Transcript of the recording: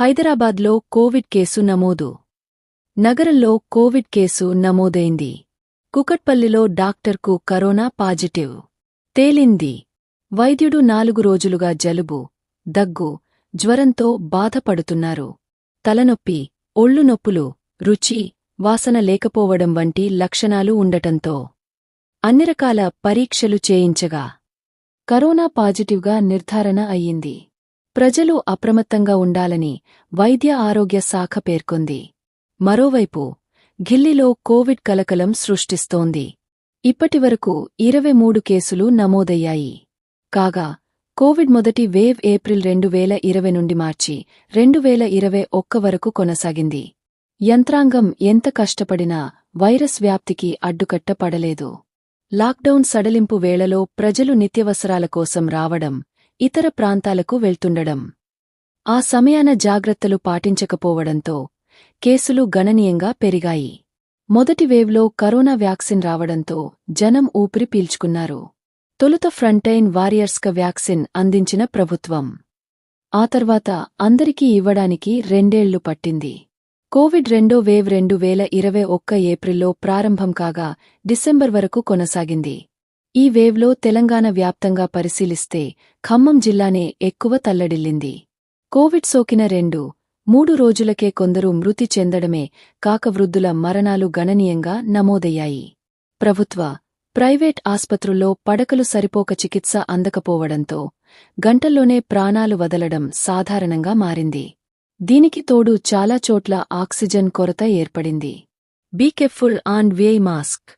హైదరాబాద్లో Covid case నమోదు. నగరంలో కోవిడ్ కేసు నమోదైంది. కుకట్పల్లిలో డాక్టర్కు కరోనా పాజిటివ్. తేలింది. వైద్యుడు నాలుగు రోజులుగా జలుబు దగ్గు జ్వరంతో బాధపడుతున్నారు. తలనొప్పి ఒళ్ళు నొప్పులు రుచి వాసన లేకపోవడం వంటి లక్షణాలు ఉండటంతో అన్ని రకాల పరీక్షలు చేయించగా కరోనా పాజిటివ్గా నిర్ధారణ అయ్యింది. ప్రజలు అప్రమత్తంగా ఉండాలని వైద్య ఆరోగ్య శాఖ పేర్కొంది. మరోవైపు ఘిల్లీలో కోవిడ్ కలకలం సృష్టిస్తోంది. ఇప్పటివరకు ఇరవై మూడు కేసులు నమోదయ్యాయి. కాగా కోవిడ్ మొదటి వేవ్ ఏప్రిల్ రెండు వేల ఇరవై నుండి మార్చి రెండు వేల ఇరవై ఒక్క వరకు కొనసాగింది. యంత్రాంగం ఎంత కష్టపడినా వైరస్ వ్యాప్తికి అడ్డుకట్ట పడలేదు. లాక్డౌన్ సడలింపు వేళలో ప్రజలు నిత్యవసరాల కోసం రావడం ఇతర ప్రాంతాలకు వెళ్తుండడం. ఆ సమయాన జాగ్రత్తలు పాటించకపోవడంతో కేసులు గణనీయంగా పెరిగాయి. మొదటి వేవ్లో కరోనా వ్యాక్సిన్ రావడంతో జనం ఊపిరి పీల్చుకున్నారు. తొలుత ఫ్రంటైన్ వారియర్స్క వ్యాక్సిన్ అందించిన ప్రభుత్వం. ఆ తర్వాత అందరికీ ఇవ్వడానికి రెండేళ్ళు పట్టింది. కోవిడ్ రెండో వేవ్ రెండు వేల ఇరవై ఒక్క ఏప్రిల్లో ప్రారంభం కాగా డిసెంబర్ వరకు కొనసాగింది. ఈ వేవ్లో తెలంగాణ వ్యాప్తంగా పరిశీలిస్తే ఖమ్మం జిల్లానే ఎక్కువ తల్లడిల్లింది. కోవిడ్ సోకిన రెండు మూడు రోజులకే కొందరు మృతి చెందడమే కాక వృద్ధుల మరణాలు గణనీయంగా నమోదయ్యాయి. ప్రభుత్వ ప్రైవేట్ ఆస్పత్రుల్లో పడకలు సరిపోక చికిత్స అందకపోవడంతో గంటల్లోనే ప్రాణాలు వదలడం సాధారణంగా మారింది. దీనికి తోడు చాలా చోట్ల ఆక్సిజన్ కొరత ఏర్పడింది. Be careful on way mask.